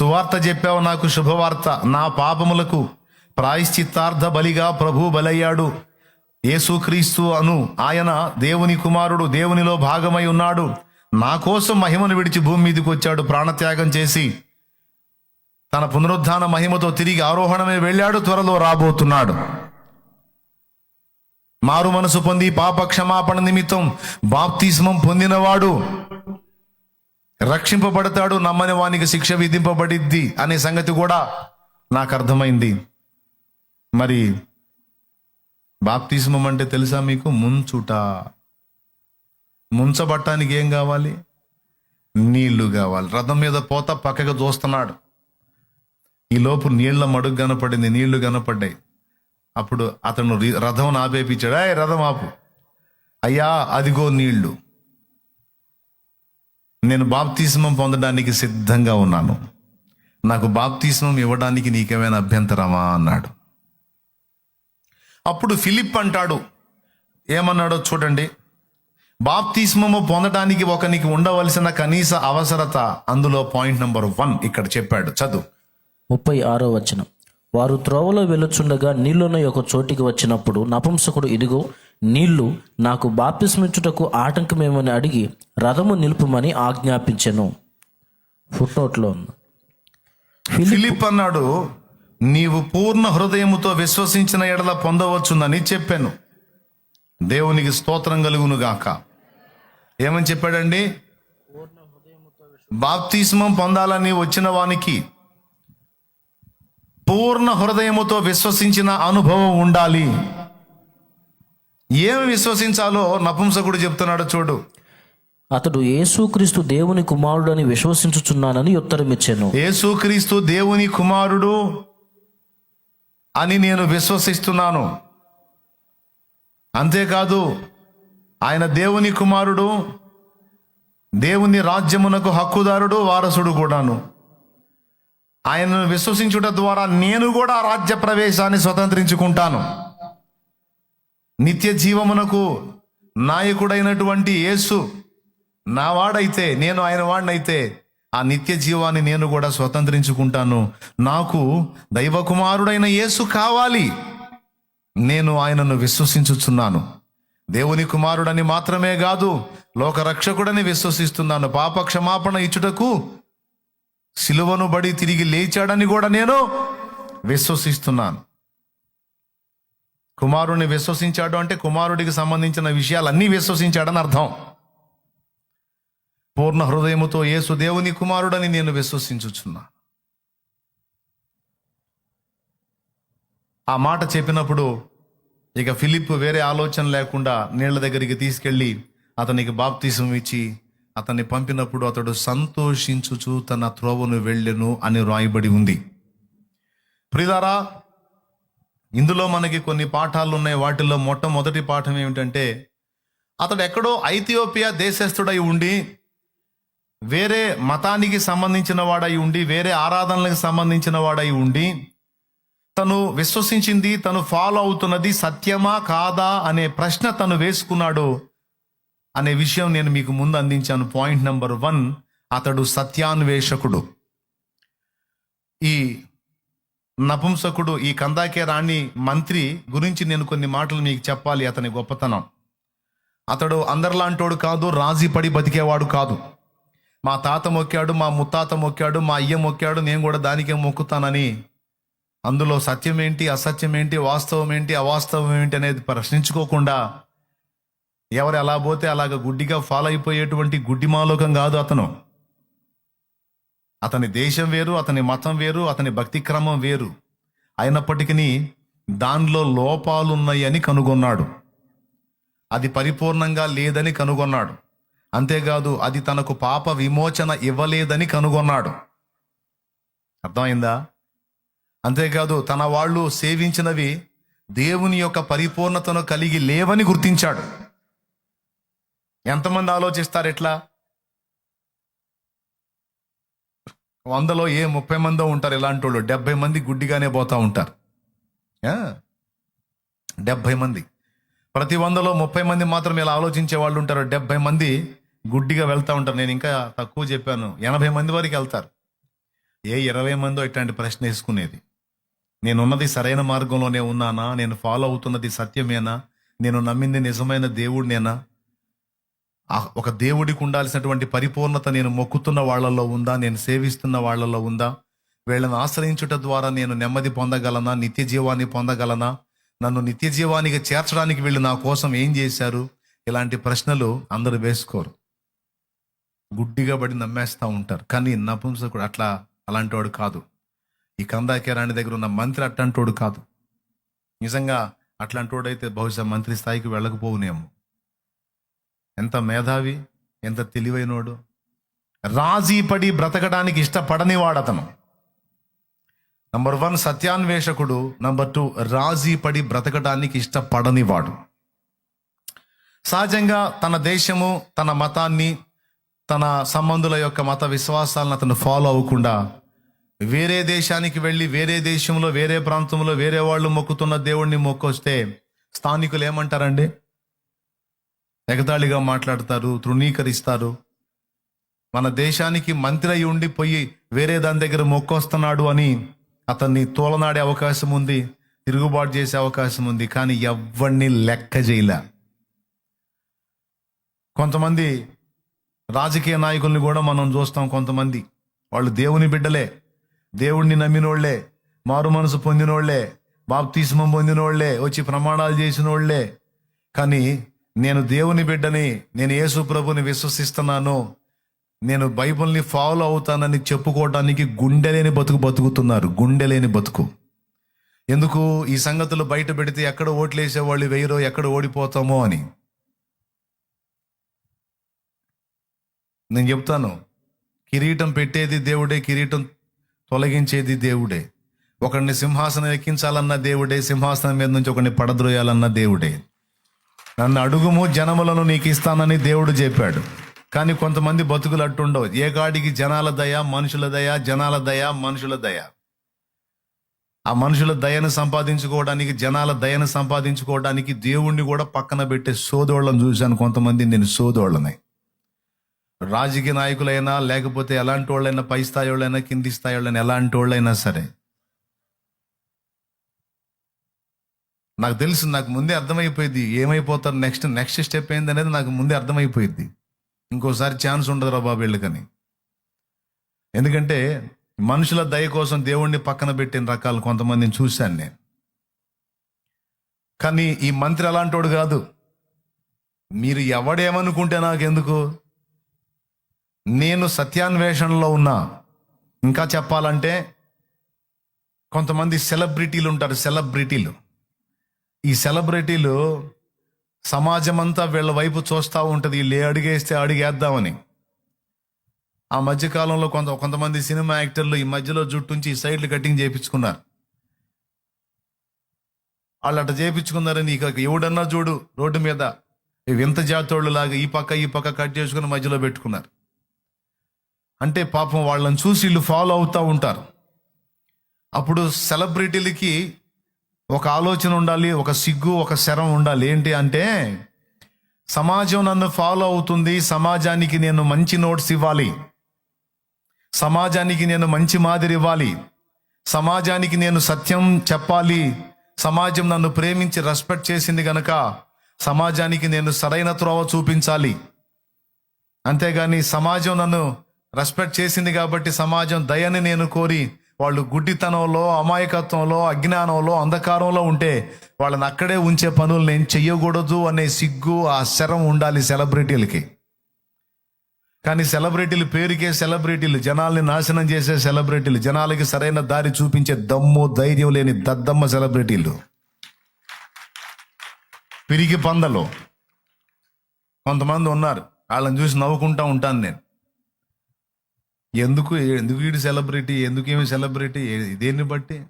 సువార్త చెప్పావు నాకు శుభవార్త. నా పాపములకు ప్రాయశ్చిత్తార్థ బలిగా ప్రభు బలయ్యాడు. యేసుక్రీస్తు అను ఆయన దేవుని కుమారుడు దేవునిలో భాగమై ఉన్నాడు. నా కోసం మహిమను విడిచి భూమి మీదకి వచ్చాడు ప్రాణత్యాగం చేసి తన పునరుద్ధాన మహిమతో తిరిగి ఆరోహణమే వెళ్ళాడు త్వరలో రాబోతున్నాడు. మారు మనసు పొంది పాప క్షమాపణ నిమిత్తం బాప్తిస్మం పొందినవాడు. రక్షింపబడతాడు నమ్మని వానికి శిక్ష విధింపబడిద్ది అనే సంగతి కూడా నాకు అర్థమైంది. మరి బాప్తిజమం అంటే తెలుసా మీకు? ముంచుట. ముంచబట్టానికి ఏం కావాలి? నీళ్ళు కావాలి. రథం మీద పోత పక్కకు చూస్తున్నాడు. ఈ లోపు నీళ్ళ మడుగు కనపడింది నీళ్ళు కనపడ్డాయి. అప్పుడు అతను రి- రథం ఆపేపించాడు. ఏ రథం ఆపు. అయ్యా అదిగో నీళ్ళు. నేను బాప్తిస్మం పొందడానికి సిద్ధంగా ఉన్నాను. నాకు బాప్తిస్మం ఇవ్వడానికి నీకేమైనా అభ్యంతరమా? అన్నాడు. అప్పుడు ఫిలిప్ అంటాడు ఏమన్నాడో చూడండి. బాప్తిస్మము పొందడానికి ఒకనికి ఉండవలసిన కనీస అవసరత అందులో పాయింట్ నెంబర్ వన్ ఇక్కడ చెప్పాడు. చదువు. ముప్పై ఆరో వచనం. వారు త్రోవలో వెళ్ళుచుండగా నీళ్ళున్న ఒక చోటికి వచ్చినప్పుడు నపుంసకుడు ఇదిగో నీళ్ళు నాకు బాప్తిస్మించుటకు ఆటంకమేమని అడిగి రథము నిలుపుమని ఆజ్ఞాపించెను. ఫుట్నోట్లో ఫిలిప్ అన్నాడు నీవు పూర్ణ హృదయముతో విశ్వసించిన ఎడల పొందవచ్చునని చెప్పాను. దేవునికి స్తోత్రం కలుగును గాక. ఏమని చెప్పాడండి? బాప్తిస్మం పొందాలని వచ్చిన వానికి పూర్ణ హృదయముతో విశ్వసించిన అనుభవం ఉండాలి. ఏమి విశ్వసించాలో నపుంసకుడు చెప్తున్నాడు చూడు. అతడు యేసుక్రీస్తు దేవుని కుమారుడని విశ్వసించుచున్నానని ఉత్తరమిచ్చాను. యేసుక్రీస్తు దేవుని కుమారుడు అని నేను విశ్వసిస్తున్నాను. అంతేకాదు ఆయన దేవుని కుమారుడు దేవుని రాజ్యమునకు హక్కుదారుడు వారసుడు కూడాను. ఆయనను విశ్వసించుట ద్వారా నేను కూడా రాజ్య ప్రవేశాన్ని స్వతంత్రించుకుంటాను. నిత్య జీవమునకు నాయకుడైనటువంటి యేసు నా వాడైతే నేను ఆయన వాడినైతే ఆ నిత్య జీవాన్ని నేను కూడా స్వతంత్రించుకుంటాను. నాకు దైవ కుమారుడైన యేసు కావాలి. నేను ఆయనను విశ్వసించుచున్నాను. దేవుని కుమారుడని మాత్రమే కాదు లోక రక్షకుడని విశ్వసిస్తున్నాను. పాప క్షమాపణ ఇచ్చుటకు సిలువను బడి తిరిగి లేచాడని కూడా నేను విశ్వసిస్తున్నాను. కుమారుడిని విశ్వసించాడు అంటే కుమారుడికి సంబంధించిన విషయాలన్నీ విశ్వసించాడని అర్థం. పూర్ణ హృదయముతో యేసు దేవుని కుమారుడని నేను విశ్వసించుచున్నా. ఆ మాట చెప్పినప్పుడు ఇక ఫిలిప్ వేరే ఆలోచన లేకుండా నీళ్ళ దగ్గరికి తీసుకెళ్ళి అతనికి బాప్తీసం ఇచ్చి అతన్ని పంపినప్పుడు అతడు సంతోషించుచు తన త్రోవను వెళ్ళెను అని రాయబడి ఉంది. ప్రిదారా ఇందులో మనకి కొన్ని పాఠాలు ఉన్నాయి. వాటిల్లో మొట్టమొదటి పాఠం ఏమిటంటే అతడు ఎక్కడో ఐథియోపియా దేశస్థుడై ఉండి వేరే మతానికి సంబంధించిన వాడై ఉండి వేరే ఆరాధనలకు సంబంధించిన వాడై ఉండి తను విశ్వసించింది తను ఫాలో అవుతున్నది సత్యమా కాదా అనే ప్రశ్న తను వేసుకున్నాడు అనే విషయం నేను మీకు ముందు అందించాను. పాయింట్ నెంబర్ వన్ అతడు సత్యాన్వేషకుడు. ఈ నపుంసకుడు ఈ కందాకే రాణి మంత్రి గురించి నేను కొన్ని మాటలు మీకు చెప్పాలి అతని గొప్పతనం. అతడు అందరిలాంటోడు కాదు రాజీ పడి బతికేవాడు కాదు. మా తాత మొక్కాడు మా ముత్తాత మొక్కాడు మా అయ్య మొక్కాడు నేను కూడా దానికే మొక్కుతానని. అందులో సత్యం ఏంటి అసత్యం ఏంటి వాస్తవం ఏంటి అవాస్తవం ఏంటి అనేది ప్రశ్నించుకోకుండా ఎవరు ఎలా పోతే అలాగ గుడ్డిగా ఫాలో అయిపోయేటువంటి గుడ్డి మాలోకం కాదు అతను. అతని దేశం వేరు అతని మతం వేరు అతని భక్తి క్రమం వేరు. అయినప్పటికీ దానిలో లోపాలున్నాయని కనుగొన్నాడు. అది పరిపూర్ణంగా లేదని కనుగొన్నాడు. అంతేకాదు అది తనకు పాప విమోచన ఇవ్వలేదని కనుగొన్నాడు. అర్థమైందా? అంతేకాదు తన వాళ్ళు సేవించినవి దేవుని యొక్క పరిపూర్ణతను కలిగి లేవని గుర్తించాడు. ఎంతమంది ఆలోచిస్తారు ఎట్లా వందలో ఏ ముప్పై మందో ఉంటారు ఇలాంటి వాళ్ళు డెబ్బై మంది గుడ్డిగానే పోతూ ఉంటారు. డెబ్బై మంది. ప్రతి వందలో ముప్పై మంది మాత్రం ఇలా ఆలోచించే వాళ్ళు ఉంటారు. డెబ్బై మంది గుడ్డిగా వెళ్తూ ఉంటారు. నేను ఇంకా తక్కువ చెప్పాను. ఎనభై మంది వరకు వెళ్తారు. ఏ ఇరవై మందో ఇట్లాంటి ప్రశ్న వేసుకునేది? నేనున్నది సరైన మార్గంలోనే ఉన్నానా? నేను ఫాలో అవుతున్నది సత్యమేనా? నేను నమ్మింది నిజమైన దేవుడినేనా? ఒక దేవుడికి ఉండాల్సినటువంటి పరిపూర్ణత నేను మొక్కుతున్న వాళ్ళల్లో ఉందా? నేను సేవిస్తున్న వాళ్ళల్లో ఉందా? వీళ్ళని ఆశ్రయించుట ద్వారా నేను నెమ్మది పొందగలనా? నిత్య జీవాన్ని పొందగలనా? నన్ను నిత్య జీవానికి చేర్చడానికి వీళ్ళు నా కోసం ఏం చేశారు? ఇలాంటి ప్రశ్నలు అందరూ వేసుకోరు. గుడ్డిగా పడి నమ్మేస్తూ ఉంటారు. కానీ నపుంసకుడు అట్లా అలాంటి వాడు కాదు. ఈ కందాకేరాణి దగ్గర ఉన్న మంత్రి అట్లాంటోడు కాదు. నిజంగా అట్లాంటి వాడైతే బహుశా మంత్రి స్థాయికి వెళ్ళకపోవునేమో. ఎంత మేధావి ఎంత తెలివైనోడు. రాజీ పడి బ్రతకడానికి ఇష్టపడనివాడు అతను నంబర్ వన్ సత్యాన్వేషకుడు నంబర్ టూ రాజీ పడి బ్రతకడానికి ఇష్టపడనివాడు. సహజంగా తన దేశము తన మతాన్ని తన సంబంధుల యొక్క మత విశ్వాసాలను అతను ఫాలో అవ్వకుండా వేరే దేశానికి వెళ్ళి వేరే దేశంలో వేరే ప్రాంతంలో వేరే వాళ్ళు మొక్కుతున్న దేవుణ్ణి మొక్కొస్తే స్థానికులు ఏమంటారండి? ఎగతాళిగా మాట్లాడతారు తృణీకరిస్తారు. మన దేశానికి మంత్రి అయి ఉండి పోయి వేరే దాని దగ్గర మొక్కొస్తున్నాడు అని అతన్ని తోలనాడే అవకాశం ఉంది తిరుగుబాటు చేసే అవకాశం ఉంది కానీ ఎవరిని లెక్క చేయలే. కొంతమంది రాజకీయ నాయకుల్ని కూడా మనం చూస్తాం కొంతమంది. వాళ్ళు దేవుని బిడ్డలే దేవుణ్ణి నమ్మినోళ్ళే మారు మనసు పొందినోళ్ళే బాప్తీస్మం పొందినోళ్ళే వచ్చి ప్రమాణాలు చేసినోళ్ళే. కానీ నేను దేవుని బిడ్డని నేను యేసు ప్రభుని విశ్వసిస్తున్నాను. నేను బైబిల్ని ఫాలో అవుతానని చెప్పుకోవడానికి గుండెలేని బతుకు బతుకుతున్నారు. గుండెలేని బతుకు. ఎందుకు? ఈ సంగతులు బయట పెడితే ఎక్కడ ఓట్లేసే వాళ్ళు వెయ్యరో ఎక్కడ ఓడిపోతామో అని. నేను చెప్తాను. కిరీటం పెట్టేది దేవుడే కిరీటం తొలగించేది దేవుడే. ఒకరిని సింహాసనం ఎక్కించాలన్న దేవుడే సింహాసనం మీద నుంచి ఒకరిని పడద్రోయాలన్న దేవుడే. నన్ను అడుగుము జనములను నీకు ఇస్తానని దేవుడు చెప్పాడు. కానీ కొంతమంది బతుకులు అట్టుండవు. ఏ కాడికి జనాల దయ మనుషుల దయ జనాల దయ మనుషుల దయ? ఆ మనుషుల దయను సంపాదించుకోవడానికి జనాల దయను సంపాదించుకోవడానికి దేవుణ్ణి కూడా పక్కన పెట్టే సోదోళ్ళని చూశాను. కొంతమంది నేను సోదోళ్ళని. రాజకీయ నాయకులైనా లేకపోతే ఎలాంటి వాళ్ళైనా పై స్థాయి వాళ్ళైనా కింది స్థాయి వాళ్ళైనా ఎలాంటి వాళ్ళైనా సరే నాకు తెలుసు నాకు ముందే అర్థమైపోయింది. ఏమైపోతారు నెక్స్ట్ నెక్స్ట్ స్టెప్ ఏంది అనేది నాకు ముందే అర్థమైపోయింది. ఇంకోసారి ఛాన్స్ ఉండదురా బాబు వీళ్ళకని. ఎందుకంటే మనుషుల దయ కోసం దేవుణ్ణి పక్కన పెట్టిన రకాలు కొంతమందిని చూశాను నేను. కానీ ఈ మంత్రి అలాంటోడు కాదు. మీరు ఎవడేమనుకుంటే నాకెందుకు? నేను సత్యాన్వేషణలో ఉన్నా. ఇంకా చెప్పాలంటే కొంతమంది సెలబ్రిటీలు ఉంటారు సెలబ్రిటీలు ఈ సెలబ్రిటీలు సమాజం అంతా వీళ్ళ వైపు చూస్తూ ఉంటుంది. వీళ్ళు అడిగేస్తే అడిగేద్దామని. ఆ మధ్యకాలంలో కొంత కొంతమంది సినిమా యాక్టర్లు ఈ మధ్యలో జుట్టుంచి ఈ సైడ్లు కటింగ్ చేయించుకున్నారు వాళ్ళు అట్ట చేయించుకున్నారని ఇక ఎవడన్నా చూడు రోడ్డు మీద. వింత జాతోళ్ళు లాగా ఈ పక్క ఈ పక్క కట్ చేసుకుని మధ్యలో పెట్టుకున్నారు. అంటే పాపం వాళ్ళని చూసి వీళ్ళు ఫాలో అవుతూ ఉంటారు. అప్పుడు సెలబ్రిటీలకి ఒక ఆలోచన ఉండాలి ఒక సిగ్గు ఒక శరం ఉండాలి. ఏంటి అంటే సమాజం నన్ను ఫాలో అవుతుంది సమాజానికి నేను మంచి నోట్స్ ఇవ్వాలి. సమాజానికి నేను మంచి మాదిరి ఇవ్వాలి. సమాజానికి నేను సత్యం చెప్పాలి. సమాజం నన్ను ప్రేమించి రెస్పెక్ట్ చేసింది గనక సమాజానికి నేను సరైన త్రోవ చూపించాలి. అంతేగాని సమాజం నన్ను రెస్పెక్ట్ చేసింది కాబట్టి సమాజం దయని నేను కోరి వాళ్ళు గుడ్డితనంలో అమాయకత్వంలో అజ్ఞానంలో అంధకారంలో ఉంటే వాళ్ళని అక్కడే ఉంచే పనులు నేను చెయ్యకూడదు అనే సిగ్గు ఆ శరం ఉండాలి సెలబ్రిటీలకి. కానీ సెలబ్రిటీలు పేరుకే సెలబ్రిటీలు జనాల్ని నాశనం చేసే సెలబ్రిటీలు జనాలకి సరైన దారి చూపించే దమ్ము ధైర్యం లేని దద్దమ్మ సెలబ్రిటీలు. పిరిగి పందలు కొంతమంది ఉన్నారు. వాళ్ళని చూసి నవ్వుకుంటా ఉంటాను నేను. ఎందుకు ఎందుకు వీడు సెలబ్రిటీ? ఎందుకు సెలబ్రిటీ? దేన్ని బట్టి?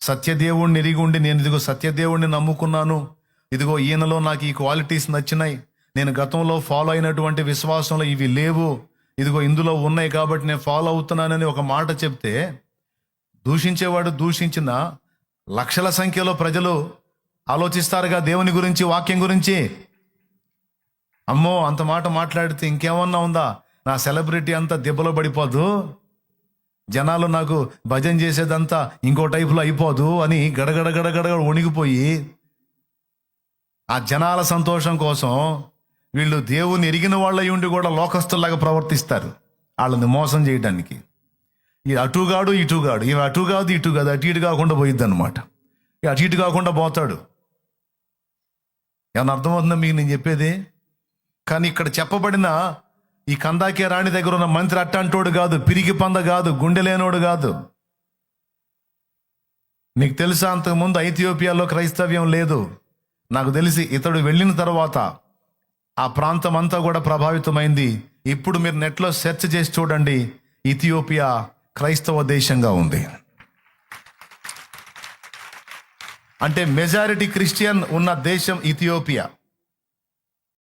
సత్యదేవుణ్ణి ఎరిగి ఉండి నేను ఇదిగో సత్యదేవుణ్ణి నమ్ముకున్నాను. ఇదిగో ఈయనలో నాకు ఈ క్వాలిటీస్ నచ్చినాయి. నేను గతంలో ఫాలో అయినటువంటి విశ్వాసంలో ఇవి లేవు. ఇదిగో ఇందులో ఉన్నాయి కాబట్టి నేను ఫాలో అవుతున్నానని ఒక మాట చెప్తే దూషించేవాడు దూషించిన లక్షల సంఖ్యలో ప్రజలు ఆలోచిస్తారుగా దేవుని గురించి వాక్యం గురించి. అమ్మో అంత మాట మాట్లాడితే ఇంకేమన్నా ఉందా? నా సెలబ్రిటీ అంతా దెబ్బలో పడిపోదు. జనాలు నాకు భజన చేసేదంతా ఇంకో టైపులో అయిపోదు అని గడగడ గడగడ వణిగిపోయి ఆ జనాల సంతోషం కోసం వీళ్ళు దేవుని ఎరిగిన వాళ్ళ ఉండి కూడా లోకస్తుల్లాగా ప్రవర్తిస్తారు వాళ్ళని మోసం చేయడానికి. ఈ అటుగాడు ఇటుగాడు ఇవి అటు కాదు ఇటు కాదు అటు ఇటు కాకుండా పోయిద్ది అనమాట అటు ఇటు కాకుండా పోతాడు. ఏమన్నా అర్థమవుతుందా మీకు నేను చెప్పేది? కానీ ఇక్కడ చెప్పబడిన ఈ కందాకే రాణి దగ్గర ఉన్న మంత్రి అట్టంటోడు కాదు పిరికి పంద కాదు గుండె లేనోడు కాదు. నీకు తెలుసా అంతకుముందు ఐథియోపియాలో క్రైస్తవ్యం లేదు. నాకు తెలిసి ఇతడు వెళ్ళిన తర్వాత ఆ ప్రాంతం అంతా కూడా ప్రభావితమైంది. ఇప్పుడు మీరు నెట్లో సెర్చ్ చేసి చూడండి ఇథియోపియా క్రైస్తవ దేశంగా ఉంది. అంటే మెజారిటీ క్రిస్టియన్ ఉన్న దేశం ఇథియోపియా.